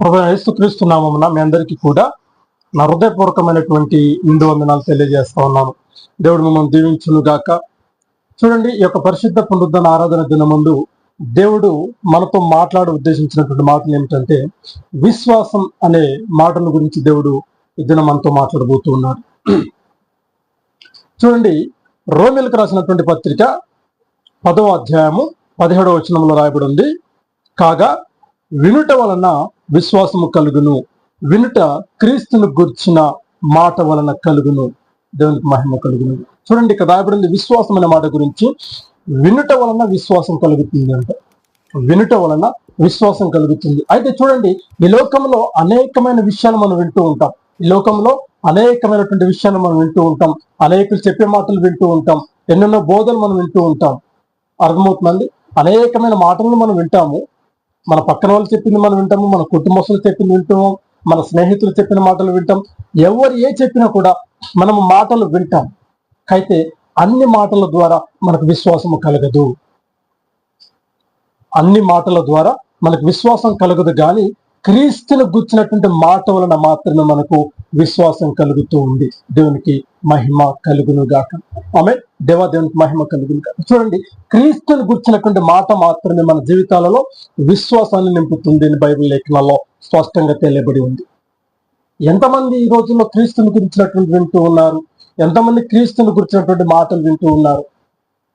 ప్రభు యేసుక్రీస్తు నామమున మీ అందరికీ కూడా నా హృదయపూర్వకమైనటువంటి నిండు వందనాలు తెలియజేస్తా ఉన్నాను. దేవుడు మిమ్మల్ని దీవించును గాక. చూడండి ఈ యొక్క పరిశుద్ధ పునరుద్ధరణ ఆరాధన దినముందు దేవుడు మనతో మాట్లాడ ఉద్దేశించినటువంటి మాటలు ఏమిటంటే విశ్వాసం అనే మాటల గురించి దేవుడు ఈ దినం మనతో మాట్లాడబోతూ ఉన్నాడు. చూడండి రోమిలకు రాసినటువంటి పత్రిక పదవ అధ్యాయము పదిహేడవ వచనంలో రాయబడి ఉంది. కాగా వినుట వలన విశ్వాసము కలుగును. వినుట క్రీస్తును గుర్చిన మాట వలన కలుగును. దేవునికి మహిమ కలుగును. చూడండి ఇక్కడ రాయబడింది విశ్వాసం అనే మాట గురించి. వినుట వలన విశ్వాసం కలుగుతుంది అంట. వినుట వలన విశ్వాసం కలుగుతుంది. అయితే చూడండి ఈ లోకంలో అనేకమైన విషయాలు మనం వింటూ ఉంటాం. ఈ లోకంలో అనేకమైనటువంటి విషయాలు మనం వింటూ ఉంటాం. అనేకులు చెప్పే మాటలు వింటూ ఉంటాం. ఎన్నెన్నో బోధలు మనం వింటూ ఉంటాం. అర్థమవుతుందండి అనేకమైన మాటలను మనం వింటాము. మన పక్కన వాళ్ళు చెప్పింది మనం వింటాము మన కుటుంబస్తులు చెప్పింది వింటాము మన స్నేహితులు చెప్పిన మాటలు వింటాం. ఎవరు ఏ చెప్పినా కూడా మనం మాటలు వింటాం. అయితే అన్ని మాటల ద్వారా మనకు విశ్వాసము కలగదు. అన్ని మాటల ద్వారా మనకు విశ్వాసం కలగదు కానీ క్రీస్తును గుచ్చినటువంటి మాట వలన మాత్రమే మనకు విశ్వాసం కలుగుతూ ఉంది. దేవునికి మహిమ కలుగును గాక ఆమె దేవా దేవునికి మహిమ కలిగింది చూడండి క్రీస్తుని గుర్చినటువంటి మాట మాత్రమే మన జీవితాలలో విశ్వాసాన్ని నింపుతుంది అని బైబిల్ లేఖనాల్లో స్పష్టంగా తెలియబడి ఉంది. ఎంతమంది ఈ రోజుల్లో క్రీస్తుని గురించినటువంటి వింటూ ఉన్నారు? ఎంతమంది క్రీస్తుని గురించినటువంటి మాటలు వింటూ ఉన్నారు?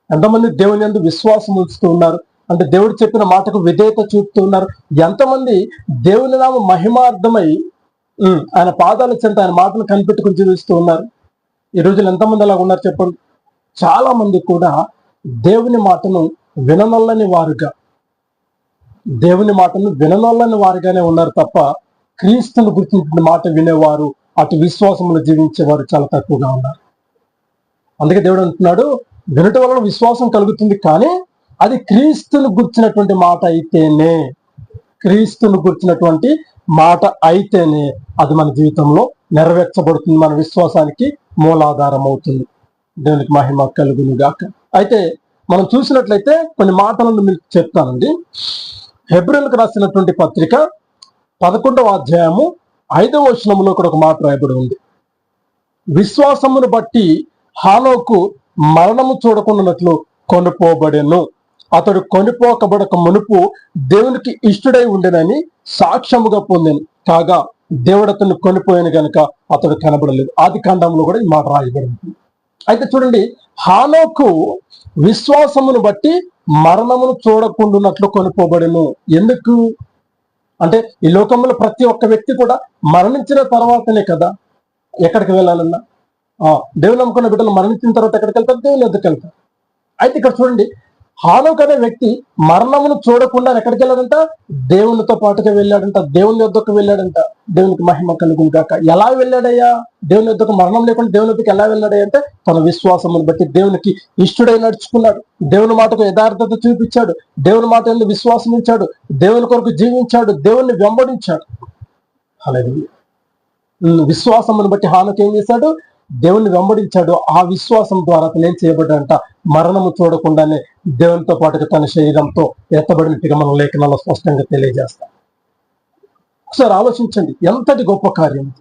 ఎంతమంది దేవుని యందు విశ్వాసం ఉంచుతూ ఉన్నారు? అంటే దేవుడు చెప్పిన మాటకు విధేయత చూపుతూ ఉన్నారు. ఎంతమంది దేవుని నామ మహిమార్థమై ఆయన పాదాల చెంత ఆయన మాటలు కనిపెట్టుకుని జీవిస్తూ ఉన్నారు? ఈ రోజులు ఎంతమంది అలా ఉన్నారు చెప్పండి? చాలా మంది కూడా దేవుని మాటను విననొల్లని వారుగా దేవుని మాటను విననొల్లని వారుగానే ఉన్నారు తప్ప క్రీస్తును గుర్తించిన మాట వినేవారు అటు విశ్వాసములు జీవించేవారు చాలా తక్కువగా ఉన్నారు. అందుకే దేవుడు అంటున్నాడు వినటం వలన విశ్వాసం కలుగుతుంది కానీ అది క్రీస్తును గుర్చినటువంటి మాట అయితేనే క్రీస్తును గుర్చినటువంటి మాట అయితేనే అది మన జీవితంలో నెరవేర్చబడుతుంది మన విశ్వాసానికి మూలాధారం అవుతుంది దేవునికి మహిమ కలుగును గాక అయితే మనం చూసినట్లయితే కొన్ని మాటలను మీకు చెప్తానండి. హెబ్రిల్కి రాసినటువంటి పత్రిక పదకొండవ అధ్యాయము ఐదవ వచనంలో కూడా ఒక మాట రాయబడి ఉంది. విశ్వాసమును బట్టి హాలోకు మరణము చూడకుండానట్లు కొనుపోబడెను. అతడు కొనిపోకబడక మునుపు దేవునికి ఇష్టడై ఉండేనని సాక్ష్యముగా పొందాను. కాగా దేవుడు అతను కొనిపోయాను గనుక అతడు కనబడలేదు. ఆది కాండంలో కూడా ఈ మాట రాయబడింది అయితే చూడండి హానోకు విశ్వాసమును బట్టి మరణమును చూడకుండాన్నట్లు కొనుపోబడెను ఎందుకు? అంటే ఈ లోకంలో ప్రతి ఒక్క వ్యక్తి కూడా మరణించిన తర్వాతనే కదా ఎక్కడికి వెళ్ళాలన్నా. దేవుని నమ్ముకున్న బిడ్డలు మరణించిన తర్వాత ఎక్కడికి వెళ్తారు? దేవుని వద్దకు వెళ్తారు. అయితే ఇక్కడ చూడండి హానోక్ అనే వ్యక్తి మరణమును చూడకుండా ఎక్కడికి వెళ్ళాడంట? దేవునితో పాటుగా వెళ్ళాడంట దేవుని యొద్దకు వెళ్ళాడంట. దేవునికి మహిమ కలుగును కాక ఎలా వెళ్ళాడయ్యా? దేవుని యొద్దకు మరణం లేకుండా దేవుని వద్దకు ఎలా వెళ్ళాడయ్యా అంటే తన విశ్వాసమును బట్టి దేవునికి ఇష్టడై నడుచుకున్నాడు. దేవుని మాటకు యథార్థత చూపించాడు. దేవుని మాట ఎందుకు విశ్వాసం ఇచ్చాడు దేవుని కొరకు జీవించాడు. దేవుణ్ణి వెంబడించాడు. అలాగే విశ్వాసమును బట్టి హానకు ఏం చేశాడు? దేవుని వెంబడించాడు. ఆ విశ్వాసం ద్వారా అతను ఏం చేయబడ్డంట మరణము చూడకుండానే దేవునితో పాటుగా తన శరీరంతో ఎత్తబడినట్టుగా మనం లేఖనాల్లో స్పష్టంగా తెలియజేస్తాం. ఒకసారి ఆలోచించండి ఎంతటి గొప్ప కార్యం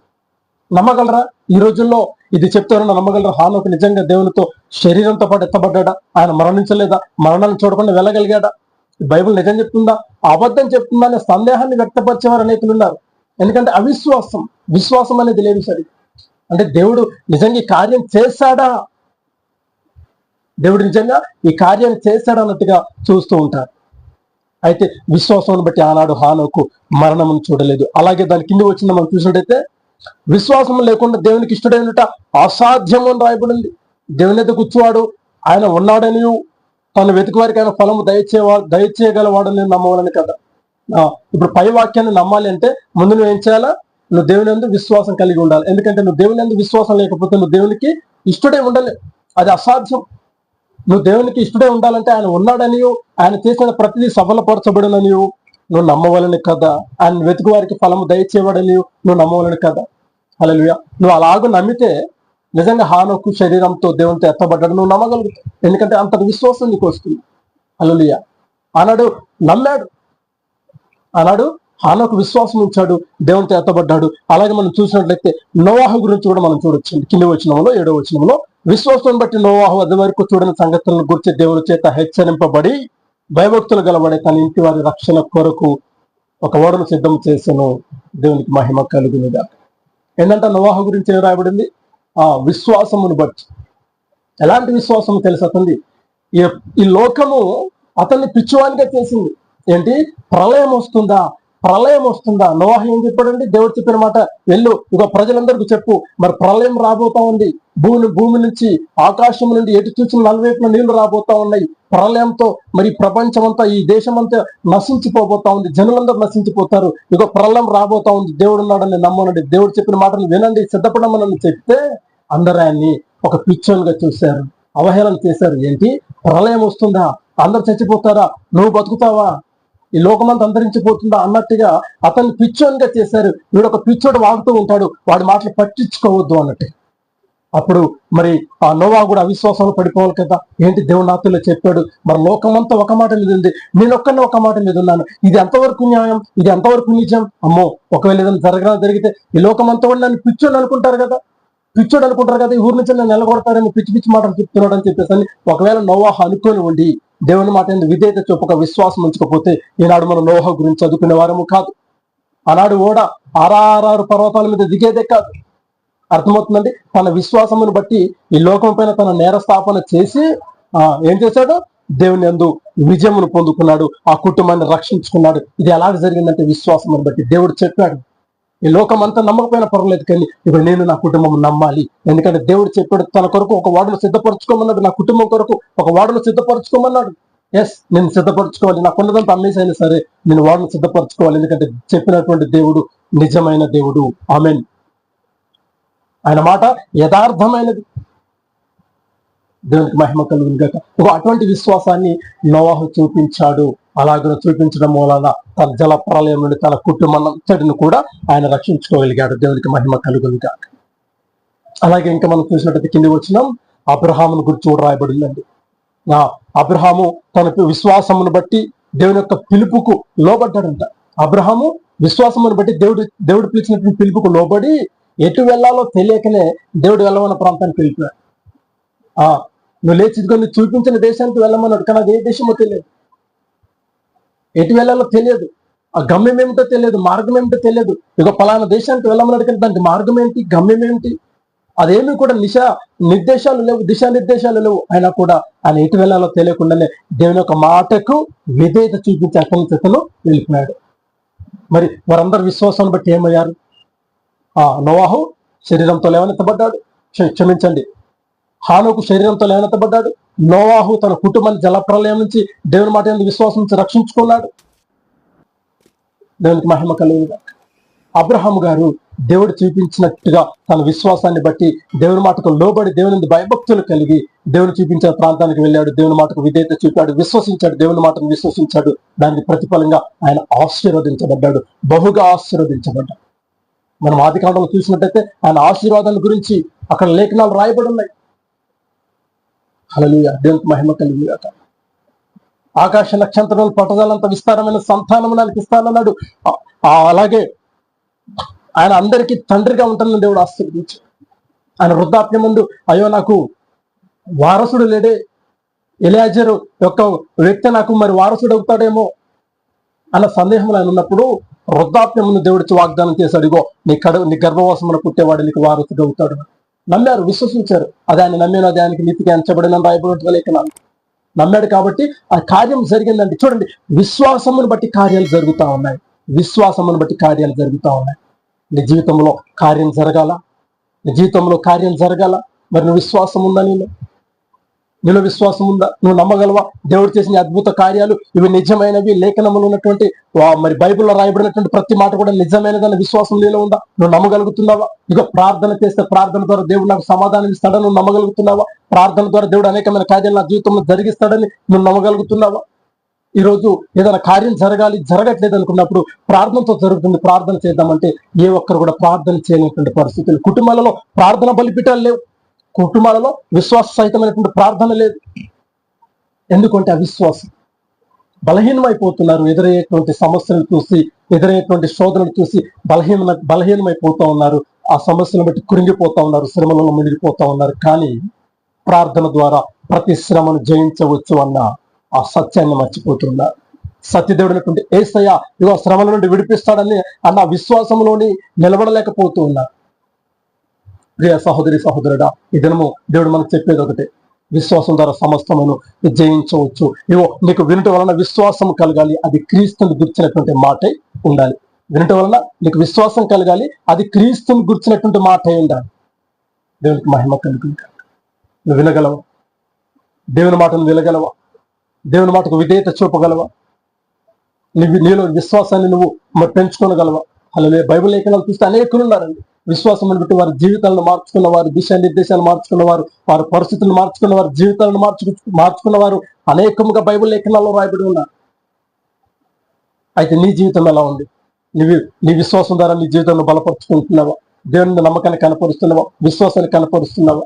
నమ్మగలరా? ఈ రోజుల్లో ఇది చెప్తారన్న నమ్మగలరా? హానోకు నిజంగా దేవునితో శరీరంతో పాటు ఎత్తబడ్డా ఆయన మరణించలేదా? మరణాన్ని చూడకుండా వెళ్ళగలిగాడా? బైబిల్ నిజం చెప్తుందా? అబద్ధం చెప్తుందా అనే సందేహాన్ని వ్యక్తపరిచేవారు అనేకులు ఉన్నారు. ఎందుకంటే అవిశ్వాసం విశ్వాసం అనేది లేదు సరి అంటే దేవుడు నిజంగా కార్యం చేశాడా? దేవుడు నిజంగా ఈ కార్యం చేస్తాడన్నట్టుగా అన్నట్టుగా చూస్తూ ఉంటారు. అయితే విశ్వాసం బట్టి ఆనాడు హానోకు మరణమును చూడలేదు. అలాగే దాని కింద వచ్చింది మనం చూసినట్టయితే విశ్వాసం లేకుండా దేవునికి ఇష్టడైనట అసాధ్యం అని రాయబడింది. దేవుని అయితే కూర్చువాడు ఆయన ఉన్నాడని తను వెతికి వారికి ఆయన ఫలము దయచేవా దయచేయగలవాడని నమ్మవాలని కదా. ఇప్పుడు పై వాక్యాన్ని నమ్మాలి అంటే ముందు నువ్వు ఏం చేయాలా? నువ్వు దేవుని ఎందు విశ్వాసం కలిగి ఉండాలి. ఎందుకంటే నువ్వు దేవుని ఎందు విశ్వాసం లేకపోతే నువ్వు దేవునికి ఇష్టడే ఉండాలి అది అసాధ్యం. నువ్వు దేవునికి ఇష్టడే ఉండాలంటే ఆయన ఉన్నాడనియు ఆయన చేసిన ప్రతిదీ సఫలపరచబడిననియు. నువ్వు నమ్మవలని కదా ఆయన వెతుకు వారికి ఫలము దయచేవాడని నువ్వు నమ్మవలని కదా. అలా నువ్వు అలాగ నమ్మితే నిజంగా హానోకు శరీరంతో దేవునితో ఎత్తబడ్డాడు నువ్వు నమ్మగలుగుతావు. ఎందుకంటే అంత విశ్వాసం నీకు వస్తుంది. అలలుయ ఆనాడు నమ్మాడు. ఆనాడు అలాకు విశ్వాసం ఉంచాడు దేవునితో ఎత్తబడ్డాడు. అలాగే మనం చూసినట్లయితే నోవాహు గురించి కూడా మనం చూడొచ్చు. కింది వచనంలో ఏడో వచనంలో విశ్వాసం బట్టి నోవాహు అది వరకు చూడని సంగతులను గురించి దేవుని చేత హెచ్చరింపబడి భయభక్తులు గలబడే తన ఇంటి వారి రక్షణ కొరకు ఒక ఓడను సిద్ధం చేసను. దేవునికి మహిమ కలుగునిగా ఏంటంటే నోవాహు గురించి ఏం రాయబడింది? ఆ విశ్వాసమును బట్టి. ఎలాంటి విశ్వాసం తెలిసి అతనిది ఈ ఈ లోకము అతన్ని పిచ్చివానిగా చేసింది. ఏంటి? ప్రళయం వస్తుందా? ప్రళయం వస్తుందా? నోవాహ ఏం చెప్పాడండి? దేవుడు చెప్పిన మాట వెళ్ళు ఇక ప్రజలందరికీ చెప్పు. మరి ప్రళయం రాబోతా ఉంది. భూమి భూమి నుంచి ఆకాశం నుండి ఎటు చూసిన నలువైపున నీళ్ళు రాబోతా ఉన్నాయి. ప్రళయంతో మరి ప్రపంచం అంతా ఈ దేశం అంతా నశించిపోబోతా ఉంది. జనులందరూ నశించిపోతారు. ఇక ప్రళయం రాబోతా ఉంది. దేవుడు ఉన్నాడని నమ్మనండి. దేవుడు చెప్పిన మాటలు వినండి. సిద్ధపడమని చెప్తే అందరూ ఆయన్ని ఒక పిచ్చోన్గా చూశారు. అవహేళన చేశారు. ఏంటి? ప్రళయం వస్తుందా? అందరు చచ్చిపోతారా? నువ్వు బతుకుతావా? ఈ లోకమంతా అంతరించిపోతుందా అన్నట్టుగా అతన్ని పిచ్చోనిగా చేశారు. వీడు ఒక పిచ్చోడు వాగుతూ ఉంటాడు. వాడి మాటలు పట్టించుకోవద్దు అన్నట్టు. అప్పుడు మరి ఆ నోవా కూడా అవిశ్వాసంలో పడిపోవాలి కదా. ఏంటి దేవుడు చెప్పాడు. మరి లోకమంతా ఒక మాట మీద ఉంది. నేను ఒక్కనే ఒక మాట మీద ఉన్నాను. ఇది ఎంతవరకు న్యాయం? ఇది ఎంతవరకు నిజం అమ్మో ఒకవేళ ఏదైనా జరగడం జరిగితే ఈ లోకమంతా కూడా నన్ను పిచ్చోని అనుకుంటారు కదా. పిచ్చోడు అనుకుంటారు కదా ఈ ఊరి నుంచి నన్ను నిలబడతారని పిచ్చి పిచ్చి మాటలు చెప్తున్నాడు అని చెప్పేసి ఒకవేళ నోవాహ అనుకొని ఉండి దేవుని మాట ఎందుకు విధేయత చూపక విశ్వాసం ఉంచకపోతే ఈనాడు మనం నోహ గురించి చదువుకునే వారము కాదు. ఆనాడు ఓడ ఆరారు పర్వతాల మీద దిగేదే కాదు. అర్థమవుతుందండి? తన విశ్వాసమును బట్టి ఈ లోకం పైన తన నేర స్థాపన చేసి ఆ ఏం చేశాడు? దేవుని అందు విజయమును పొందుకున్నాడు. ఆ కుటుంబాన్ని రక్షించుకున్నాడు. ఇది ఎలాగ జరిగిందంటే విశ్వాసమును బట్టి దేవుడు చెప్పాడు. ఈ లోకం అంతా నమ్మకపోయినా పర్వాలేదు కానీ ఇప్పుడు నేను నా కుటుంబం నమ్మాలి. ఎందుకంటే దేవుడు చెప్పాడు తన కొరకు ఒక వాడును సిద్ధపరచుకోమన్నాడు నా కుటుంబం కొరకు ఒక వాడును సిద్ధపరచుకోమన్నాడు. ఎస్ నేను సిద్ధపరచుకోవాలి. నాకున్నదంతా అమ్మేసైనా సరే నేను వాడును సిద్ధపరచుకోవాలి. ఎందుకంటే చెప్పినటువంటి దేవుడు నిజమైన దేవుడు. ఆమెన్ ఆయన మాట యథార్థమైనది. దేవునికి మహిమ కలుగును ఒక అటువంటి విశ్వాసాన్ని నోవాహు చూపించాడు. అలాగే చూపించడం వలన తన జల ప్రళయం నుండి తన కుటుంబం కూడా ఆయన రక్షించుకోగలిగాడు. దేవునికి మహిమ కలుగును అలాగే ఇంకా మనం చూసినట్టయితే కింది వచ్చినాం అబ్రహామును గురించి కూడా రాయబడిందండి. ఆ అబ్రహాము తన విశ్వాసమును బట్టి దేవుని యొక్క పిలుపుకు లోబడ్డాడంట. అబ్రహాము విశ్వాసమును బట్టి దేవుడు దేవుడు పిలిచినటువంటి పిలుపుకు లోబడి ఎటు వెళ్ళాలో తెలియకనే దేవుడు వెళ్ళమన్న ప్రాంతానికి వెళ్ళిపోయాడు. ఆ నువ్వు లేచి నువ్వు చూపించిన దేశానికి వెళ్ళమన్నాడు కానీ అది ఏ దేశమో తెలియదు. ఎటు వెళ్ళాలో తెలియదు. ఆ గమ్యం ఏమిటో తెలియదు మార్గం ఏమిటో తెలియదు. ఇక పలానా దేశానికి వెళ్ళమని కానీ దానికి మార్గం ఏంటి గమ్యం ఏంటి? అదేమి కూడా నిశ నిర్దేశాలు లేవు దిశానిర్దేశాలు లేవు. అయినా కూడా ఆయన ఎటు వెళ్ళాలో తెలియకుండానే దేవుని యొక్క మాటకు విధేయత చూపించే అతని చేతను వెళ్ళిపోయాడు. మరి వారందరు విశ్వాసాన్ని బట్టి ఏమయ్యారు? ఆ నోవాహు శరీరంతో లేవనెత్తబడ్డాడు. క్షమించండి. హానుకు శరీరంతో లేవనెత్తబడ్డాడు నోవాహు తన కుటుంబాన్ని జలప్రలయం నుంచి దేవుని మాట ఎందు విశ్వాసం నుంచి రక్షించుకున్నాడు. దేవునికి మహిమ కలుగుగా అబ్రహాం గారు దేవుడు చూపించినట్టుగా తన విశ్వాసాన్ని బట్టి దేవుని మాటకు లోబడి దేవుని భయభక్తులు కలిగి దేవుడు చూపించిన ప్రాంతానికి వెళ్ళాడు. దేవుని మాటకు విధేయత చూపాడు. విశ్వసించాడు. దేవుని మాటను విశ్వసించాడు. దానికి ప్రతిఫలంగా ఆయన ఆశీర్వదించబడ్డాడు. బహుగా ఆశీర్వదించబడ్డాడు. మనం ఆది కాలంలో చూసినట్టయితే ఆయన ఆశీర్వాదాల గురించి అక్కడ లేఖనాలు రాయబడి ఉన్నాయి. హల్లెలూయా. దేవునికి మహిమ కలిగి ఆకాశ నక్షత్రాలు పట్టదాలంత విస్తారమైన సంతానం నాకు ఇస్తానన్నాడు. అలాగే ఆయన అందరికీ తండ్రిగా ఉంటానని దేవుడు ఆశీర్వదించు ఆయన వృద్ధాప్యం ముందు అయ్యో నాకు వారసుడు లేడే. ఎలియాజరు యొక్క వ్యక్తి నాకు మరి వారసుడు అవుతాడేమో అన్న సందేహం ఆయన ఉన్నప్పుడు వృద్ధాప్యం ముందు దేవుడికి వాగ్దానం చేశాడు. ఇగో నీ కడు నీ గర్భవాసమున పుట్టేవాడు నీకు వారసుడు అవుతాడు. నమ్మారు విశ్వసించారు. అది ఆయన నమ్మిన దానికి నీతికి ఎంచబడిన రాయబడి లేఖనాలు నమ్మాడు కాబట్టి ఆ కార్యం జరిగిందండి. చూడండి విశ్వాసమును బట్టి కార్యాలు జరుగుతా ఉన్నాయి. విశ్వాసమును బట్టి కార్యాలు జరుగుతా ఉన్నాయి. నీ జీవితంలో కార్యం జరగాల. నీ జీవితంలో కార్యం జరగాల. మరి నువ్వు విశ్వాసం ఉందా నీలో? నీలో విశ్వాసం ఉందా? నువ్వు నమ్మగలవా? దేవుడు చేసిన అద్భుత కార్యాలు ఇవి నిజమైనవి లేఖనములు ఉన్నటువంటి వా- మరి బైబిల్లో రాయబడినటువంటి ప్రతి మాట కూడా నిజమైనదన్న విశ్వాసం నీలో ఉందా? నువ్వు నమ్మగలుగుతున్నావా? ఇక ప్రార్థన చేస్తే ప్రార్థన ద్వారా దేవుడు నాకు సమాధానం ఇస్తాడని నువ్వు నమ్మగలుగుతున్నావా? ప్రార్థన ద్వారా దేవుడు అనేకమైన కార్యాలు నా జీవితంలో జరిగిస్తాడని నువ్వు నమ్మగలుగుతున్నావా? ఈ రోజు ఏదైనా కార్యం జరగాలి జరగట్లేదు అనుకున్నప్పుడు ప్రార్థనతో జరుగుతుంది ప్రార్థన చేద్దామంటే ఏ ఒక్కరు కూడా ప్రార్థన చేయనటువంటి పరిస్థితులు. కుటుంబాలలో ప్రార్థన బలిపీఠాలు లేవు. కుటుంబాలలో విశ్వాస సహితమైనటువంటి ప్రార్థన లేదు. ఎందుకంటే అవిశ్వాసం బలహీనమైపోతున్నారు. ఎదురయ్యేటువంటి సమస్యలను చూసి ఎదురయ్యేటువంటి శోధనలు చూసి బలహీన బలహీనమైపోతూ ఉన్నారు. ఆ సమస్యలను బట్టి కురింగిపోతా ఉన్నారు. శ్రమలలో మునిగిపోతూ ఉన్నారు. కానీ ప్రార్థన ద్వారా ప్రతి శ్రమను జయించవచ్చు అన్న ఆ సత్యాన్ని మర్చిపోతున్నారు సత్యదేవుడైనటువంటి ఏసయ్య ఇగో శ్రమల నుండి విడిపిస్తాడని అన్న విశ్వాసంలోని నిలబడలేకపోతూ ఉన్నారు ప్రియ సహోదరి సహోదరుడా ఈ దినము దేవుడు మనకు చెప్పేది ఒకటే. విశ్వాసం ద్వారా సమస్తమును జయించవచ్చు. ఇవో నీకు వినుట వలన విశ్వాసం కలగాలి అది క్రీస్తుని గుర్చినటువంటి మాటే ఉండాలి. వినుట వలన నీకు విశ్వాసం కలగాలి అది క్రీస్తుని గుర్చినటువంటి మాటే ఉండాలి. దేవునికి మహిమ కలుగుతుంది నువ్వు వినగలవా? దేవుని మాటను వినగలవా? దేవుని మాటకు విధేయత చూపగలవా? నీవు నీలో విశ్వాసాన్ని నువ్వు పెంచుకోగలవా? అలాగే బైబిల్ లేఖనాలు చూస్తే అనేకులు ఉన్నారండి. విశ్వాసం బట్టి వారి జీవితాలను మార్చుకున్న వారు దిశానిర్దేశాలు మార్చుకున్న వారు వారి పరిస్థితులను మార్చుకున్న వారు జీవితాలను మార్చు మార్చుకున్న వారు అనేకముగా బైబిల్ లేఖనాల్లో రాయబడి ఉన్నారు. అయితే నీ జీవితం ఎలా ఉంది? నీవి నీ విశ్వాసం ద్వారా నీ జీవితంలో బలపరుచుకుంటున్నావా? దేవుని నమ్మకాన్ని కనపరుస్తున్నావా? విశ్వాసాన్ని కనపరుస్తున్నావా?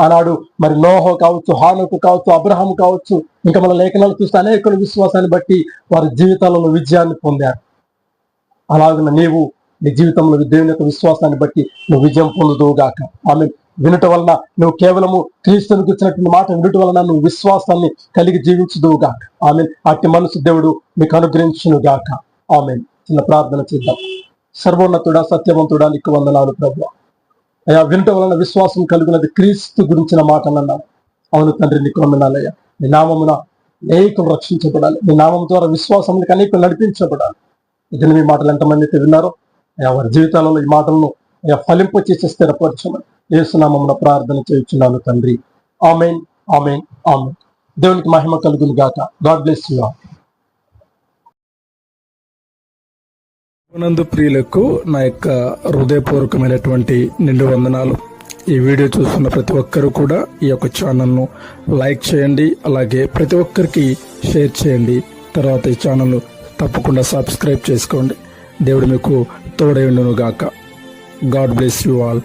ఆనాడు మరి నోహో కావచ్చు హానుకు కావచ్చు అబ్రహం కావచ్చు ఇంకా మన లేఖనాలు చూస్తే అనేకుల విశ్వాసాన్ని బట్టి వారి జీవితాలలో విజయాన్ని పొందారు. అలాగే నీవు నీ జీవితంలో దేవుని యొక్క విశ్వాసాన్ని బట్టి నువ్వు విజయం పొందుదువుగాక ఆమె వినటం వలన నువ్వు కేవలము క్రీస్తుని గుర్చినటువంటి మాట వినటం వలన నువ్వు విశ్వాసాన్ని కలిగి జీవించుదువుగాక ఆమె అట్టి మనసు దేవుడు మీకు అనుగ్రహించునుగాక ఆమె చిన్న ప్రార్థన చేద్దాం. సర్వోన్నతుడా సత్యవంతుడా నీకు వందనాలు ప్రభు అయ్యా వినటం వలన విశ్వాసం కలిగినది క్రీస్తు గురించిన మాట అవును తండ్రి నీకు వందనాలయ్యా నీ నామమున అనేకం రక్షించబడాలి. నీ నామం ద్వారా విశ్వాసానికి అనేకం నడిపించబడాలి. ఇతని మీ మాటలు ఎంతమంది అయితే విన్నారో వారి జీవితాలలో ఈ మాటలను ఫలింపు చేసి స్థిరపరచమని ఏసునామమున ప్రార్థన చేయించున్నాను తండ్రి. Amen amen amen. దేవునికి మహిమ కలుగును గాక. గాడ్ బ్లెస్ యూ నందు ప్రియులకు నా యొక్క హృదయపూర్వకమైనటువంటి నిండు వందనాలు ఈ వీడియో చూస్తున్న ప్రతి ఒక్కరూ కూడా ఈ యొక్క ఛానల్ను లైక్ చేయండి అలాగే ప్రతి ఒక్కరికి షేర్ చేయండి. తర్వాత ఈ ఛానల్ తప్పకుండా సబ్స్క్రైబ్ చేసుకోండి. దేవుడు మీకు తోడైండును గాక గాడ్ బ్లెస్ యూ ఆల్.